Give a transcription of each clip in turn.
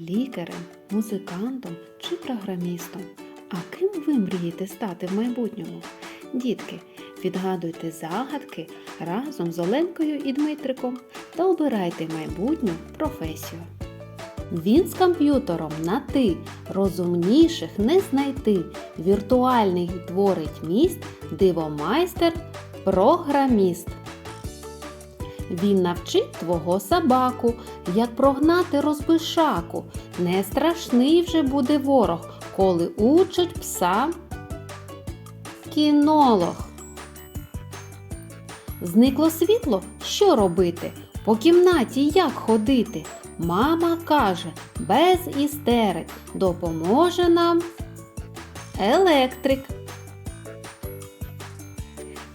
лікарем, музикантом чи програмістом. А ким ви мрієте стати в майбутньому? Дітки, відгадуйте загадки разом з Оленкою і Дмитриком та обирайте майбутню професію. Він з комп'ютером на ти, розумніших не знайти. Віртуальний творить міст, дивомайстер, програміст. Він навчить твого собаку, як прогнати розбишаку. Не страшний вже буде ворог, коли учить пса кінолог. Зникло світло, що робити? По кімнаті як ходити? Мама каже, без істерик допоможе нам електрик.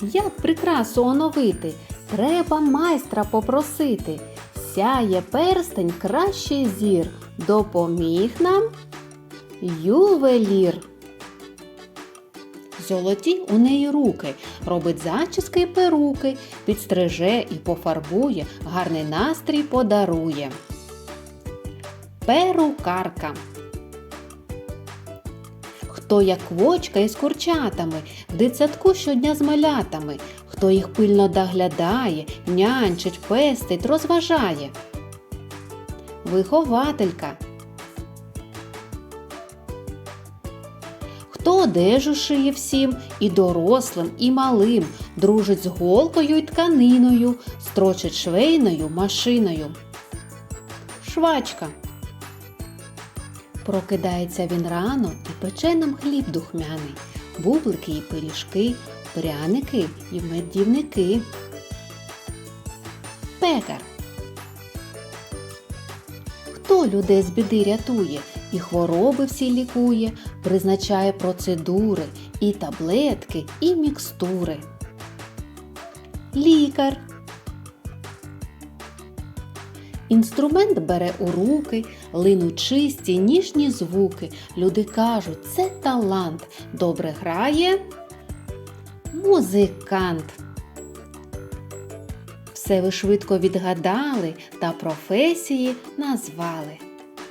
Як прикрасу оновити, треба майстра попросити. Сяє перстень краще зір, допоміг нам ювелір. Золоті у неї руки, робить зачіски й перуки, підстриже і пофарбує, гарний настрій подарує. Перукарка. Хто як квочка із курчатами, дитсадку щодня з малятами, хто їх пильно доглядає, нянчить, пестить, розважає. Вихователька. Хто одежу шиє всім, і дорослим, і малим, дружить з голкою й тканиною, строчить швейною машиною. Швачка. Прокидається він рано і пече нам хліб духмяний, бублики і пиріжки, пряники і медівники. Пекар. Хто людей з біди рятує і хвороби всі лікує, призначає процедури, і таблетки, і мікстури. Лікар. Інструмент бере у руки, линуть чисті, ніжні звуки. Люди кажуть, це талант. Добре грає музикант. Все ви швидко відгадали та професії назвали.